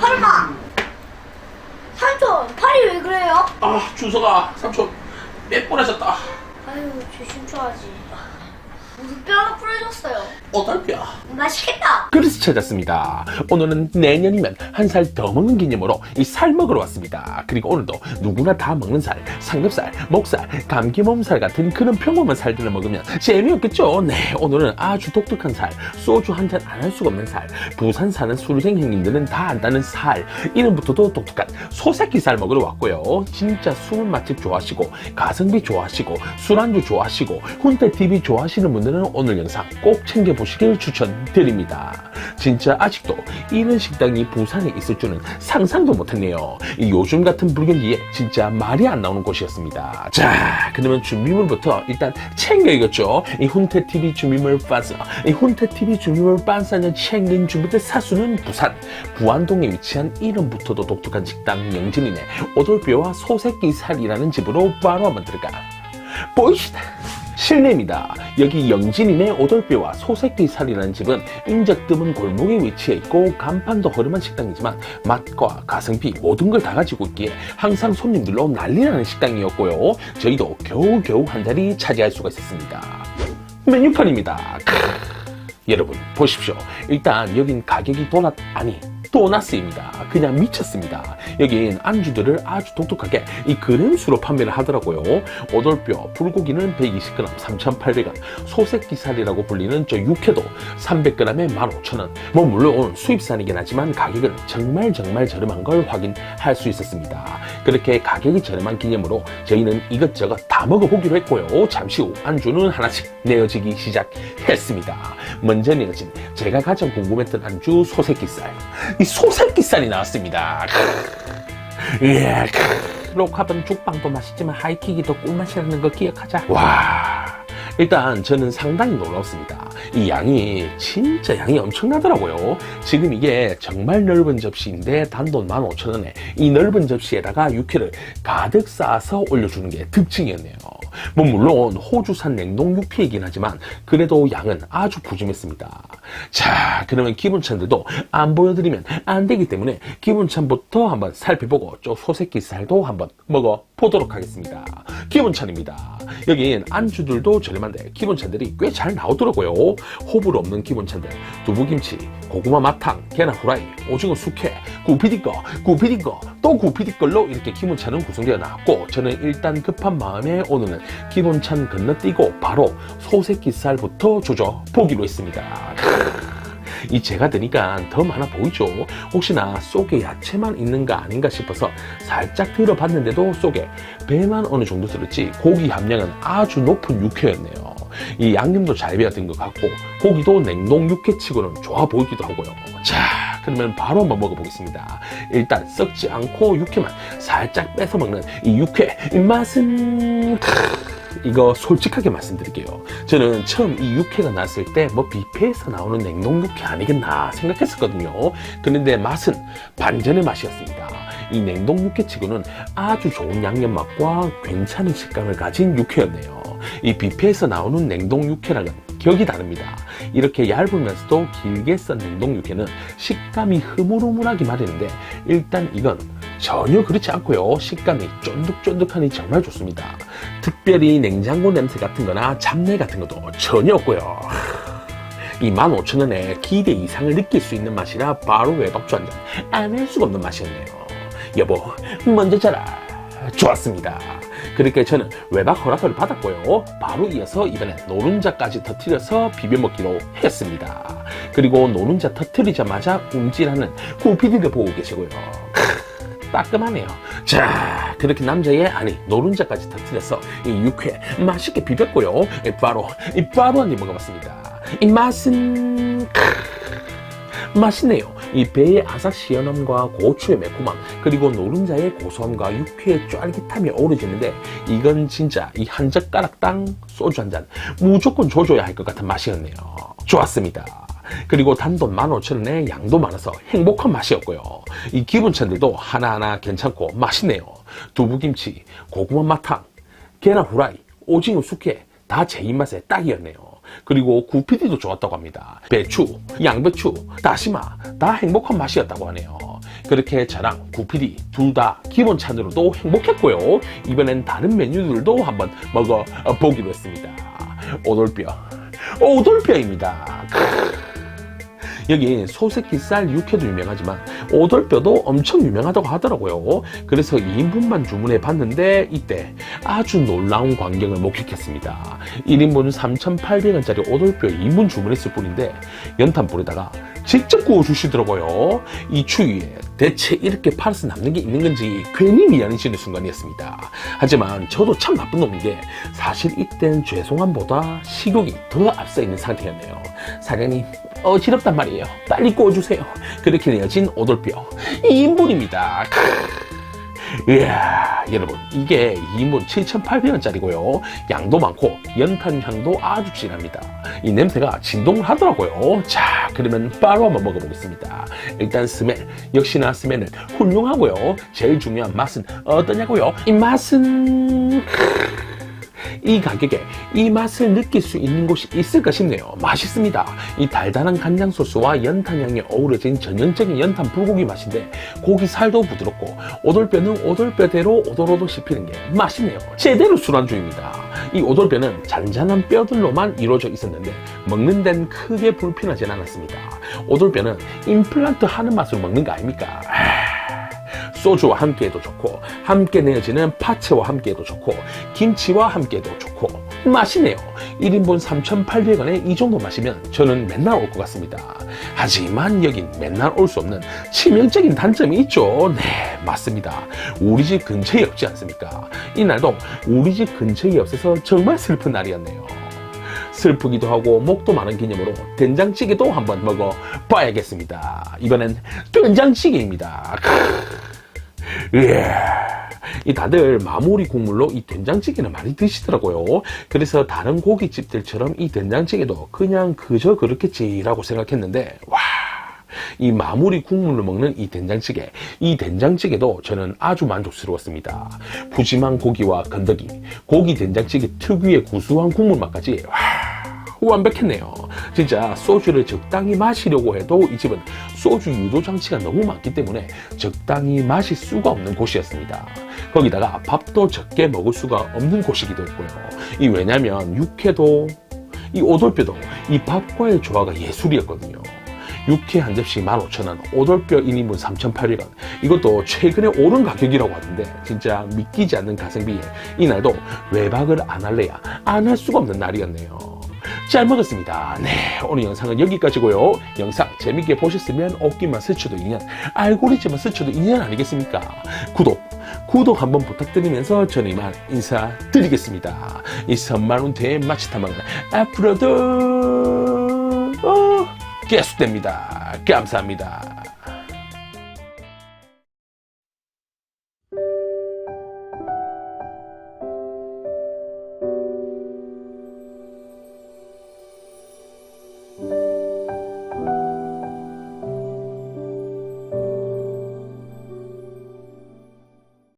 설마 삼촌 팔이 왜 그래요? 아 준서가 삼촌 빼뿌려졌다. 아유 조심줘야지 뼈가 부러졌어요 오달뼈 맛있겠다 그래서 찾았습니다. 오늘은 내년이면 한 살 더 먹는 기념으로 이 살 먹으러 왔습니다. 그리고 오늘도 누구나 다 먹는 살, 삼겹살, 목살, 감기 몸살 같은 그런 평범한 살들을 먹으면 재미없겠죠? 네, 오늘은 아주 독특한 살, 소주 한 잔 안 할 수가 없는 살, 부산 사는 술생 형님들은 다 안다는 살, 이름부터도 독특한 소새끼 살 먹으러 왔고요. 진짜 술 맛집 좋아하시고, 가성비 좋아하시고, 술안주 좋아하시고, 훈태TV 좋아하시는 분들 은 오늘 영상 꼭 챙겨보시길 추천드립니다. 진짜 아직도 이런 식당이 부산에 있을 줄은 상상도 못했네요. 이 요즘 같은 불경기에 진짜 말이 안 나오는 곳이었습니다. 자, 그러면 준비물부터 일단 챙겨야겠죠. 이 훈태TV 준비물 반사, 이 훈태TV 준비물 반사는 챙긴 준비들 사수는 부산, 부안동에 위치한 이름부터도 독특한 식당 영진이네 오돌뼈와 소새끼 살이라는 집으로 바로 한번 들어가 보이시다. 실내입니다. 여기 영진이네 오돌뼈와 소새끼살이라는 집은 인적 드문 골목에 위치해 있고 간판도 허름한 식당이지만 맛과 가성비 모든 걸 다 가지고 있기에 항상 손님들로 난리나는 식당이었고요. 저희도 겨우겨우 한 자리 차지할 수가 있었습니다. 메뉴판입니다. 크으. 여러분 보십시오. 일단 여긴 가격이 도넛 아니 도나스입니다. 그냥 미쳤습니다. 여긴 안주들을 아주 독특하게 이 그램수로 판매를 하더라고요. 오돌뼈, 불고기는 120g 3,800원, 소새끼살이라고 불리는 저 육회도 300g에 15,000원. 뭐 물론 수입산이긴 하지만 가격은 정말 정말 저렴한 걸 확인할 수 있었습니다. 그렇게 가격이 저렴한 기념으로 저희는 이것저것 다 먹어보기로 했고요. 잠시 후 안주는 하나씩 내어지기 시작했습니다. 먼저 내어진 제가 가장 궁금했던 안주 소새끼살. 이 소새끼살이 나왔습니다. 예, 로카본 죽방도 맛있지만 하이킥이 더 꿀맛이라는 거 기억하자. 와, 일단 저는 상당히 놀랐습니다. 이 양이 진짜 양이 엄청나더라고요. 지금 이게 정말 넓은 접시인데 단돈 15,000원에 이 넓은 접시에다가 육회를 가득 쌓아서 올려주는 게 특징이었네요. 뭐 물론 호주산 냉동 육회이긴 하지만 그래도 양은 아주 푸짐했습니다. 자, 그러면 기본찬들도 안 보여드리면 안 되기 때문에 기본찬부터 한번 살펴보고 저 소새끼 살도 한번 먹어 보도록 하겠습니다. 기본찬입니다. 여긴 안주들도 저렴한데 기본찬들이 꽤 잘 나오더라고요. 호불호 없는 기본찬들, 두부김치, 고구마 마탕, 계란 후라이, 오징어 숙회, 구피디 거, 구피디 거, 또 구피디 걸로 이렇게 기본찬은 구성되어 나왔고 저는 일단 급한 마음에 오늘은 기본찬 건너뛰고 바로 소새끼살부터 조져 보기로 했습니다. 이 제가 드니까 더 많아 보이죠? 혹시나 속에 야채만 있는가 아닌가 싶어서 살짝 들어봤는데도 속에 배만 어느 정도 들었지 고기 함량은 아주 높은 육회였네요. 이 양념도 잘 배어든 것 같고 고기도 냉동 육회치고는 좋아 보이기도 하고요. 자, 그러면 바로 한번 먹어보겠습니다. 일단 썩지 않고 육회만 살짝 뺏어 먹는 이 육회 이 맛은 이거 솔직하게 말씀드릴게요. 저는 처음 이 육회가 나왔을 때 뭐 뷔페에서 나오는 냉동 육회 아니겠나 생각했었거든요. 그런데 맛은 반전의 맛이었습니다. 이 냉동 육회치고는 아주 좋은 양념 맛과 괜찮은 식감을 가진 육회였네요. 이 뷔페에서 나오는 냉동 육회랑은 격이 다릅니다. 이렇게 얇으면서도 길게 썬 냉동 육회는 식감이 흐물흐물하기 마련인데 일단 이건 전혀 그렇지 않고요. 식감이 쫀득쫀득하니 정말 좋습니다. 특별히 냉장고 냄새 같은 거나 잡내 같은 것도 전혀 없고요. 이 15,000원에 기대 이상을 느낄 수 있는 맛이라 바로 외박주 한잔 안 할 수가 없는 맛이었네요. 여보, 먼저 자라. 좋았습니다. 그렇게 저는 외박 허락을 받았고요. 바로 이어서 이번엔 노른자까지 터트려서 비벼 먹기로 했습니다. 그리고 노른자 터트리자마자 움찔하는 구피디를 보고 계시고요. 따끔하네요. 자, 그렇게 남자의 아니 노른자까지 터트려서 이 육회 맛있게 비볐고요. 이 바로 이 바로 한 입 먹어봤습니다. 이 맛은 크, 맛있네요. 이 배의 아삭 시원함과 고추의 매콤함 그리고 노른자의 고소함과 육회의 쫄깃함이 어우러지는데 이건 진짜 이 한 젓가락당 소주 한 잔 무조건 줘줘야 할 것 같은 맛이었네요. 좋았습니다. 그리고 단돈 15,000원에 양도 많아서 행복한 맛이었고요. 이 기본찬들도 하나하나 괜찮고 맛있네요. 두부김치, 고구마 마탕, 계란 후라이, 오징어 숙회 다 제 입맛에 딱이었네요. 그리고 구피디도 좋았다고 합니다. 배추, 양배추, 다시마 다 행복한 맛이었다고 하네요. 그렇게 저랑 구피디 둘 다 기본 찬으로도 행복했고요. 이번엔 다른 메뉴들도 한번 먹어 보기로 했습니다. 오돌뼈. 오돌뼈입니다. 여기 소새끼살 육회도 유명하지만 오돌뼈도 엄청 유명하다고 하더라고요. 그래서 2인분만 주문해 봤는데 이때 아주 놀라운 광경을 목격했습니다. 1인분 3,800원짜리 오돌뼈 2인분 주문했을 뿐인데 연탄불에다가 직접 구워주시더라고요. 이 추위에 대체 이렇게 팔아서 남는 게 있는 건지 괜히 미안해지는 순간이었습니다. 하지만 저도 참 나쁜 놈인 게 사실 이땐 죄송함보다 식욕이 더 앞서 있는 상태였네요. 사장님 어지럽단 말이에요. 빨리 구워주세요. 그렇게 내어진 오돌뼈. 2인분입니다. 이야 여러분 이게 2인분 7,800원짜리고요. 양도 많고 연탄 향도 아주 진합니다. 이 냄새가 진동을 하더라고요. 자 그러면 바로 한번 먹어보겠습니다. 일단 스멜. 역시나 스멜은 훌륭하고요. 제일 중요한 맛은 어떠냐고요? 이 맛은 이 가격에 이 맛을 느낄 수 있는 곳이 있을까 싶네요. 맛있습니다. 이 달달한 간장 소스와 연탄향이 어우러진 전형적인 연탄 불고기 맛인데 고기 살도 부드럽고 오돌뼈는 오돌뼈대로 오돌오돌 씹히는 게 맛있네요. 제대로 술안주입니다. 이 오돌뼈는 잔잔한 뼈들로만 이루어져 있었는데 먹는 데는 크게 불편하진 않았습니다. 오돌뼈는 임플란트 하는 맛으로 먹는 거 아닙니까? 소주와 함께해도 좋고 함께 내어지는 파채와 함께해도 좋고 김치와 함께해도 좋고 맛이네요. 1인분 3,800원에 이 정도 마시면 저는 맨날 올 것 같습니다. 하지만 여긴 맨날 올 수 없는 치명적인 단점이 있죠. 네 맞습니다. 우리 집 근처에 없지 않습니까? 이날도 우리 집 근처에 없어서 정말 슬픈 날이었네요. 슬프기도 하고 목도 마른 기념으로 된장찌개도 한번 먹어 봐야겠습니다. 이번엔 된장찌개입니다. 이 야, 이 다들 마무리 국물로 이 된장찌개는 많이 드시더라고요. 그래서 다른 고깃집들처럼 이 된장찌개도 그냥 그저 그렇겠지라고 생각했는데, 와. 이 마무리 국물로 먹는 이 된장찌개, 이 된장찌개도 저는 아주 만족스러웠습니다. 푸짐한 고기와 건더기, 고기 된장찌개 특유의 구수한 국물 맛까지, 와. 완벽했네요. 진짜 소주를 적당히 마시려고 해도 이 집은 소주 유도 장치가 너무 많기 때문에 적당히 마실 수가 없는 곳이었습니다. 거기다가 밥도 적게 먹을 수가 없는 곳이기도 했고요. 이 왜냐면 육회도 이 오돌뼈도 이 밥과의 조화가 예술이었거든요. 육회 한 접시 15,000원, 오돌뼈 1인분 3,800원. 이것도 최근에 오른 가격이라고 하던데 진짜 믿기지 않는 가성비에 이날도 외박을 안 할래야 안 할 수가 없는 날이었네요. 잘 먹었습니다. 네, 오늘 영상은 여기까지고요. 영상 재밌게 보셨으면 어깨만 스쳐도 인연, 알고리즘만 스쳐도 인연 아니겠습니까? 구독, 구독 한번 부탁드리면서 저는 이만 인사드리겠습니다. 이 선만운 대마치 탐방은 앞으로도 어, 계속됩니다. 감사합니다.